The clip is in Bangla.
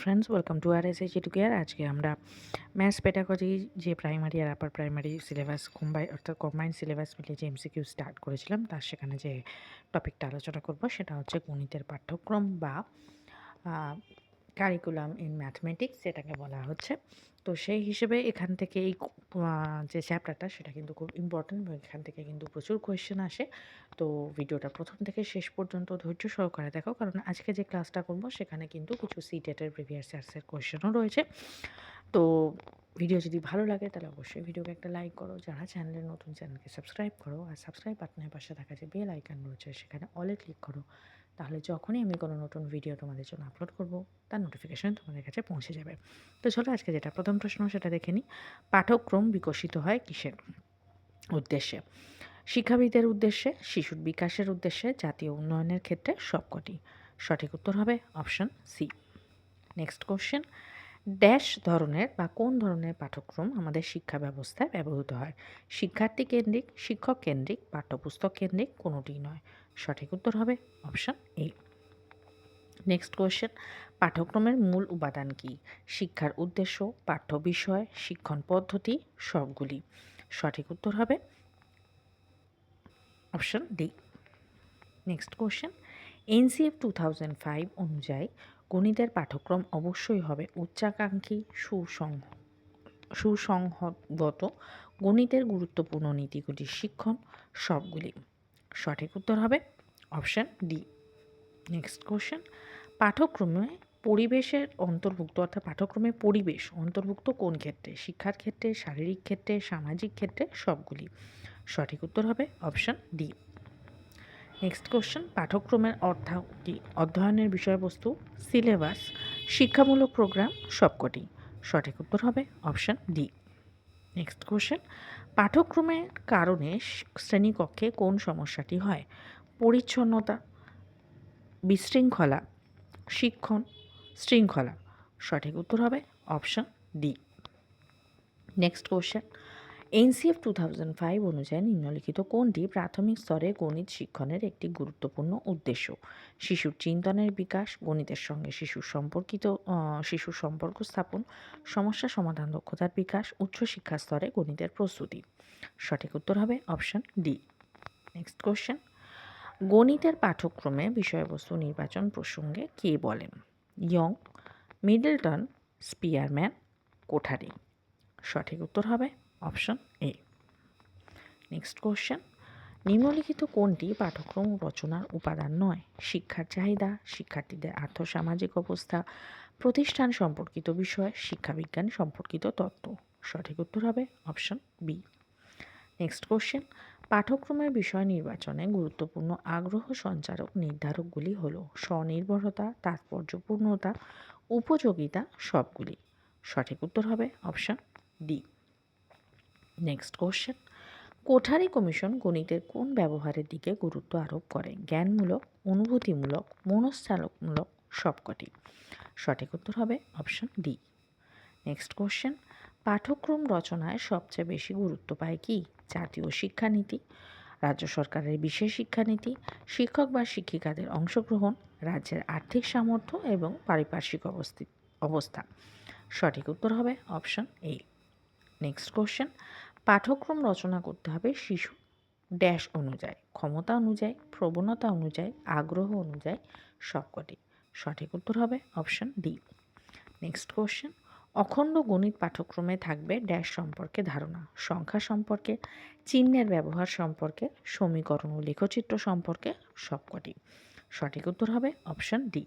Friends welcome to R S H care আজকে আমরা ম্যাথস পেটাগজি যে প্রাইমারি আর আপার প্রাইমারি সিলেবাস কম্বাই অর্থাৎ কম্বাইন্ড সিলেবাস মিলে যে এমসিকিউ স্টার্ট করেছিলাম, তার সেখানে যে টপিকটা আলোচনা করব, সেটা হচ্ছে গণিতের পাঠ্যক্রম বা কারিকুলাম ইন ম্যাথমেটিক্স যেটাকে বলা হচ্ছে। তো সেই হিসেবে এখান থেকে এই যে চ্যাপ্টারটা সেটা কিন্তু খুব ইম্পর্ট্যান্ট এবং এখান থেকে কিন্তু প্রচুর কোয়েশ্চেন আসে। তো ভিডিওটা প্রথম থেকে শেষ পর্যন্ত ধৈর্য সহকারে দেখো কারণ আজকে যে ক্লাসটা করব, সেখানে কিন্তু কিছু সিটেটের প্রিভিয়াস ইয়ার্সের কোয়েশ্চেনও রয়েছে। তো ভিডিও যদি ভালো লাগে, তাহলে অবশ্যই ভিডিওকে একটা লাইক করো। যারা চ্যানেলের নতুন চ্যানেলকে সাবস্ক্রাইব করো। আর সাবস্ক্রাইব বাটনের পাশে থাকা যে বেল আইকন রয়েছে, সেখানে অলে ক্লিক করো। তাহলে যখনই আমি কোনো নতুন ভিডিও তোমাদের জন্য আপলোড করব, তার নোটিফিকেশান তোমাদের কাছে পৌঁছে যাবে। তো চলো আজকে যেটা প্রথম প্রশ্ন, সেটা দেখে নিই। পাঠক্রম বিকশিত হয় কিসের উদ্দেশ্যে? শিক্ষাবিদের উদ্দেশ্যে, শিশুর বিকাশের উদ্দেশ্যে, জাতীয় উন্নয়নের ক্ষেত্রে সবকটি। সঠিক উত্তর হবে option C next question dash ধরনের বা কোন ধরনের পাঠ্যক্রম আমাদের শিক্ষা ব্যবস্থায় ব্যবহৃত হয়? শিক্ষার্থী কেন্দ্রিক, শিক্ষক কেন্দ্রিক, পাঠ্যপুস্তক কেন্দ্রিক কোনোটিই নয়। সঠিক উত্তর হবে অপশান এ। Next question. পাঠ্যক্রমের মূল উপাদান কি? শিক্ষার উদ্দেশ্য, পাঠ্য বিষয়, শিক্ষণ পদ্ধতি সবগুলি। সঠিক উত্তর হবে option D. Next question. NCF two thousand five অনুযায়ী গণিতের পাঠ্যক্রম অবশ্যই হবে উচ্চাকাঙ্ক্ষী সুসং সুসংহত গণিতের গুরুত্বপূর্ণ নীতিগুলি শিক্ষণ সবগুলি। সঠিক উত্তর হবে অপশান ডি। Next question. পাঠ্যক্রমে পরিবেশের অন্তর্ভুক্ত অর্থাৎ পাঠ্যক্রমে পরিবেশ অন্তর্ভুক্ত কোন ক্ষেত্রে? শিক্ষার ক্ষেত্রে, শারীরিক ক্ষেত্রে, সামাজিক ক্ষেত্রে সবগুলি। সঠিক উত্তর হবে অপশান ডি। নেক্সট কোশ্চেন পাঠ্যক্রমের অর্থাৎ অধ্যয়নের বিষয়বস্তু সিলেবাস শিক্ষামূলক প্রোগ্রাম সবকটি। সঠিক উত্তর হবে অপশান ডি নেক্সট কোশ্চেন পাঠ্যক্রমের কারণে শ্রেণীকক্ষে কোন সমস্যাটি হয়? পরিচ্ছন্নতা, বিশৃঙ্খলা, শিক্ষণ, শৃঙ্খলা। সঠিক উত্তর হবে option D next question NCF two thousand five অনুযায়ী নিম্নলিখিত কোনটি প্রাথমিক স্তরে গণিত শিক্ষণের একটি গুরুত্বপূর্ণ উদ্দেশ্য। শিশুর চিন্তনের বিকাশ, গণিতের সঙ্গে শিশুর সম্পর্কিত শিশুর সম্পর্ক স্থাপন, সমস্যা সমাধান দক্ষতার বিকাশ, উচ্চশিক্ষা স্তরে গণিতের প্রস্তুতি। সঠিক উত্তর হবে অপশন ডি। নেক্সট কোশ্চেন গণিতের পাঠ্যক্রমে বিষয়বস্তু নির্বাচন প্রসঙ্গে কে বলেন? Young, Middleton, Spearman, Kothari. সঠিক উত্তর হবে অপশন এ নেক্সট কোশ্চেন নিম্নলিখিত কোনটি পাঠ্যক্রম রচনার উপাদান নয়? শিক্ষার চাহিদা, শিক্ষার্থীদের আর্থসামাজিক অবস্থা, প্রতিষ্ঠান সম্পর্কিত বিষয়, শিক্ষাবিজ্ঞান সম্পর্কিত তত্ত্ব। সঠিক উত্তর হবে অপশন বি নেক্সট কোশ্চেন পাঠ্যক্রমের বিষয় নির্বাচনে গুরুত্বপূর্ণ আগ্রহ সঞ্চারক নির্ধারকগুলি হল স্বনির্ভরতা, তাৎপর্যপূর্ণতা, উপযোগিতা সবগুলি। সঠিক উত্তর হবে option D next question Kothari commission গণিতের কোন ব্যবহারের দিকে গুরুত্ব আরোপ করে? জ্ঞানমূলক, অনুভূতিমূলক মনস্চালকমূলক সবকটি। সঠিক উত্তর হবে অপশন ডি নেক্সট কোশ্চেন পাঠ্যক্রম রচনায় সবচেয়ে বেশি গুরুত্ব পায় কি? জাতীয় শিক্ষানীতি, রাজ্য সরকারের বিশেষ শিক্ষানীতি, শিক্ষক বা শিক্ষিকাদের অংশগ্রহণ, রাজ্যের আর্থিক সামর্থ্য এবং পারিপার্শ্বিক অবস্থিত অবস্থা। সঠিক উত্তর হবে অপশন এ নেক্সট কোশ্চেন পাঠ্যক্রম রচনা করতে হবে শিশু ড্যাশ অনুযায়ী, ক্ষমতা অনুযায়ী, প্রবণতা অনুযায়ী, আগ্রহ অনুযায়ী সবকটি। সঠিক উত্তর হবে অপশন ডি। Next question. অখণ্ড গণিত পাঠ্যক্রমে থাকবে ড্যাশ সম্পর্কে ধারণা, সংখ্যা সম্পর্কে, চিহ্নের ব্যবহার সম্পর্কে, সমীকরণ ও লেখচিত্র সম্পর্কে সবকটি। সঠিক উত্তর হবে অপশান ডি।